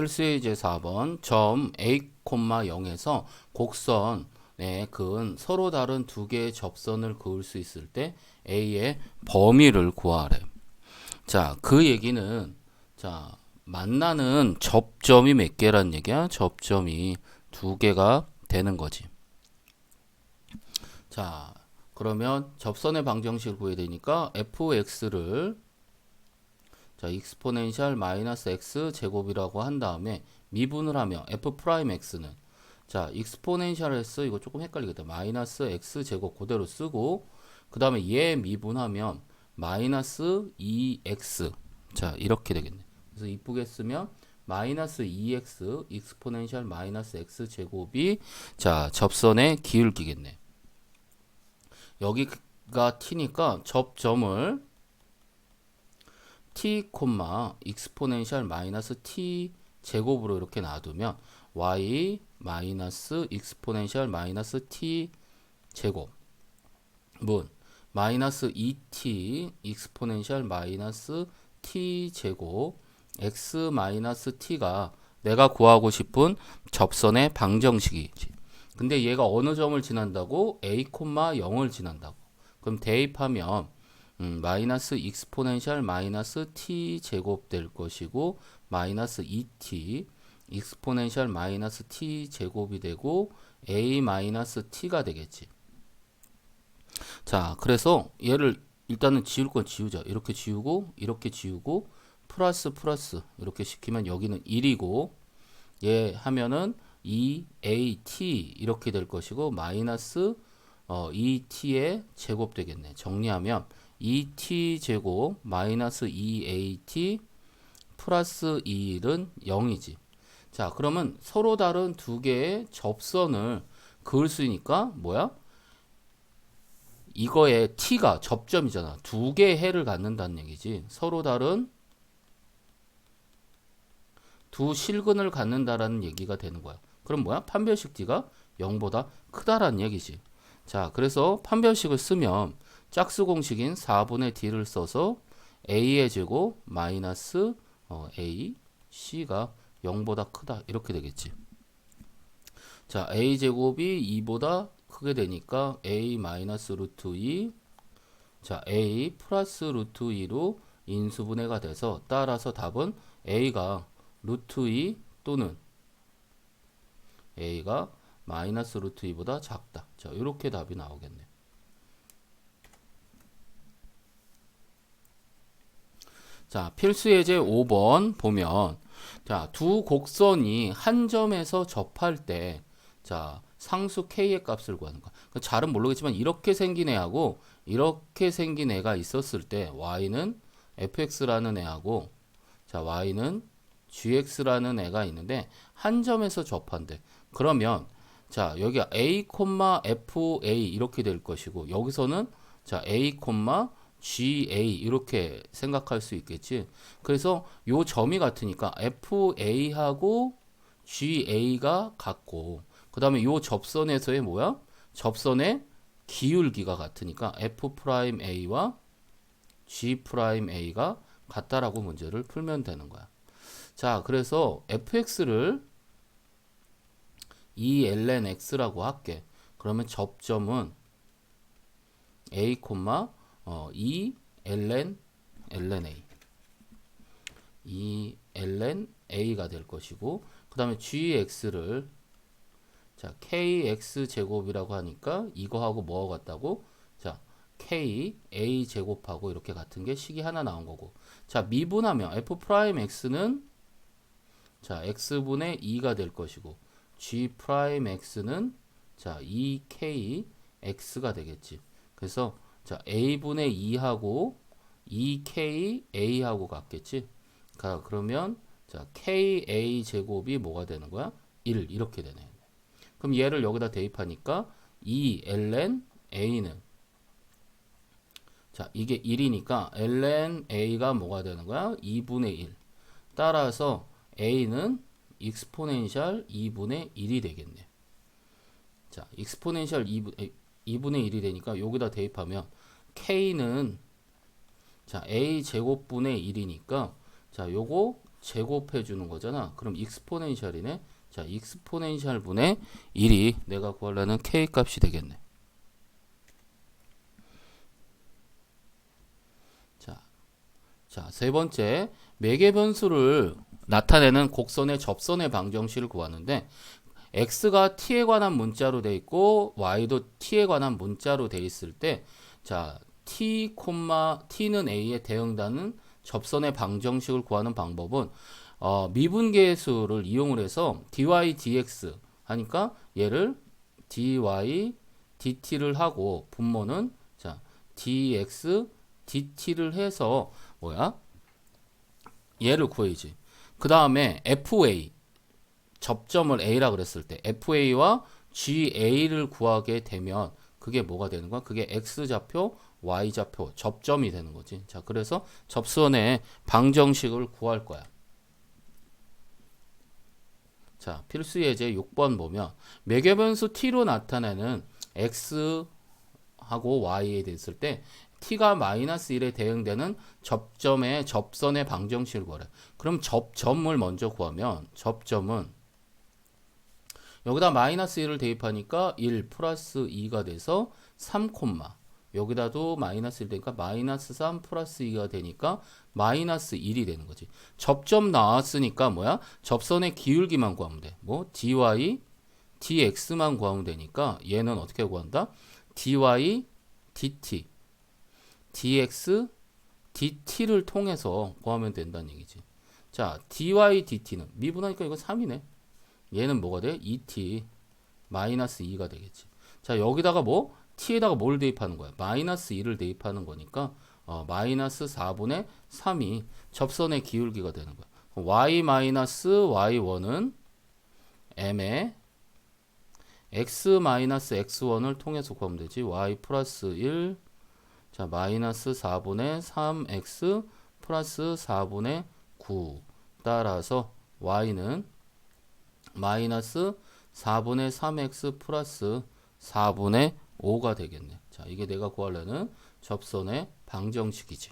필수예제 4번 점 A, 0에서 곡선의 근 서로 다른 두 개의 접선을 그을 수 있을 때 A의 범위를 구하래. 자, 그 얘기는 자, 만나는 접점이 몇 개란 얘기야? 접점이 두 개가 되는 거지. 자, 그러면 접선의 방정식을 구해야 되니까 fx를 자, 익스포넨셜 마이너스 x 제곱이라고 한 다음에 미분을 하면 f 프라임 x는 자, 익스포넨셜 s 이거 조금 헷갈리겠다. 마이너스 x 제곱 그대로 쓰고 그 다음에 얘 미분하면 마이너스 2x 자, 이렇게 되겠네. 그래서 이쁘게 쓰면 마이너스 2x 익스포넨셜 마이너스 x 제곱이 자, 접선의 기울기겠네. 여기가 t니까 접점을 t, 익스포넨셜 마이너스 t 제곱으로 이렇게 놔두면 y 마이너스 익스포넨셜 마이너스 t 제곱 문 마이너스 2t 익스포넨셜 마이너스 t 제곱 x 마이너스 t가 내가 구하고 싶은 접선의 방정식이지. 근데 얘가 어느 점을 지난다고? a, 0을 지난다고. 그럼 대입하면 음, 마이너스 익스포넨셜 마이너스 t 제곱 될 것이고 마이너스 2t 익스포넨셜 마이너스 t 제곱이 되고 a 마이너스 t가 되겠지. 자, 그래서 얘를 일단은 지울 건 지우자. 이렇게 지우고 이렇게 지우고 플러스 플러스 이렇게 시키면 여기는 1이고 얘 하면은 2at 이렇게 될 것이고 마이너스 어, 2t의 제곱 되겠네. 정리하면 2t 제곱 마이너스 2at 플러스 1은 0이지. 자, 그러면 서로 다른 두 개의 접선을 그을 수 있으니까 뭐야? 이거의 t가 접점이잖아. 두 개의 해를 갖는다는 얘기지. 서로 다른 두 실근을 갖는다라는 얘기가 되는 거야. 그럼 뭐야? 판별식 t가 0보다 크다라는 얘기지. 자, 그래서 판별식을 쓰면 짝수 공식인 4분의 d를 써서 a의 제곱 마이너스 어, a c가 0보다 크다 이렇게 되겠지. 자, a 제곱이 2보다 크게 되니까 a 마이너스 루트 2 자, a 플러스 루트 2로 인수분해가 돼서 따라서 답은 a가 루트 2 또는 a가 마이너스 루트 2보다 작다. 자, 이렇게 답이 나오겠네. 자, 필수 예제 5번 보면 자, 두 곡선이 한 점에서 접할 때 자, 상수 k의 값을 구하는 거. 그 잘은 모르겠지만 이렇게 생긴 애하고 이렇게 생긴 애가 있었을 때 y는 fx라는 애하고 자, y는 gx라는 애가 있는데 한 점에서 접한대. 그러면 자, 여기 a, fa 이렇게 될 것이고 여기서는 자, a, GA 이렇게 생각할 수 있겠지. 그래서 요 점이 같으니까 FA하고 GA가 같고 그 다음에 요 접선에서의 뭐야? 접선의 기울기가 같으니까 F'A와 G'A가 같다라고 문제를 풀면 되는 거야. 자, 그래서 fx를 2ln x라고 할게. 그러면 접점은 a, 어, 2 ln ln a. 2 ln a가 될 것이고 그 다음에 gx를 자 kx 제곱이라고 하니까 이거하고 뭐가 같다고? 자 k a 제곱하고 이렇게 같은 게 식이 하나 나온 거고. 자 미분하면 f 프라임 x는 자 x분의 2가 될 것이고 g 프라임 x는 자 2k x가 되겠지. 그래서 자, a분의 2하고 2k a하고 같겠지? 자, 그러면 자, ka 제곱이 뭐가 되는 거야? 1 이렇게 되네. 그럼 얘를 여기다 대입하니까 2 ln a는 자, 이게 1이니까 ln a가 뭐가 되는 거야? 2분의 1. 따라서 a는 익스포넨셜 2분의 1이 되겠네. 자, 익스포넨셜 2분, 2분의 1이 되니까 여기다 대입하면 k는 자 a 제곱분의 1이니까 자 요거 제곱해 주는 거잖아. 그럼 익스포넨셜이네. 자, 익스포넨셜 분의 1이 내가 구하려는 k 값이 되겠네. 자, 자, 세 번째 매개 변수를 나타내는 곡선의 접선의 방정식을 구하는데 x가 t에 관한 문자로 돼 있고 y도 t에 관한 문자로 돼 있을 때 자, t, t는 a에 대응하는 접선의 방정식을 구하는 방법은 어, 미분계수를 이용을 해서 dy dx 하니까 얘를 dy dt를 하고 분모는 자 dx dt를 해서 뭐야? 얘를 구해야지. 그 다음에 fa 접점을 a라 그랬을 때 fa와 ga를 구하게 되면 그게 뭐가 되는 거야? 그게 x 좌표 y 좌표 접점이 되는 거지. 자 그래서 접선의 방정식을 구할 거야. 자, 필수 예제 6번 보면 매개변수 t로 나타내는 x하고 y에 됐을 때 t가 마이너스 1에 대응되는 접점의 접선의 방정식을 구하래. 그럼 접점을 먼저 구하면 접점은 여기다 마이너스 1을 대입하니까 1 플러스 2가 돼서 3 콤마 여기다도 마이너스 1 되니까 마이너스 3 플러스 2가 되니까 마이너스 1이 되는 거지. 접점 나왔으니까 뭐야? 접선의 기울기만 구하면 돼. 뭐 dy dx만 구하면 되니까 얘는 어떻게 구한다? dy dt dx dt를 통해서 구하면 된다는 얘기지. 자, dy dt는 미분하니까 이거 3이네. 얘는 뭐가 돼? 2t 마이너스 2가 되겠지. 자, 여기다가 뭐 t에다가 뭘 대입하는 거야? 마이너스 2를 대입하는 거니까 어, 마이너스 4분의 3이 접선의 기울기가 되는 거야. y 마이너스 y1은 m의 x 마이너스 x1을 통해서 구하면 되지. y 플러스 1 자, 마이너스 4분의 3x 플러스 4분의 9 따라서 y는 마이너스 4분의 3x 플러스 4분의 5가 되겠네. 자, 이게 내가 구하려는 접선의 방정식이지.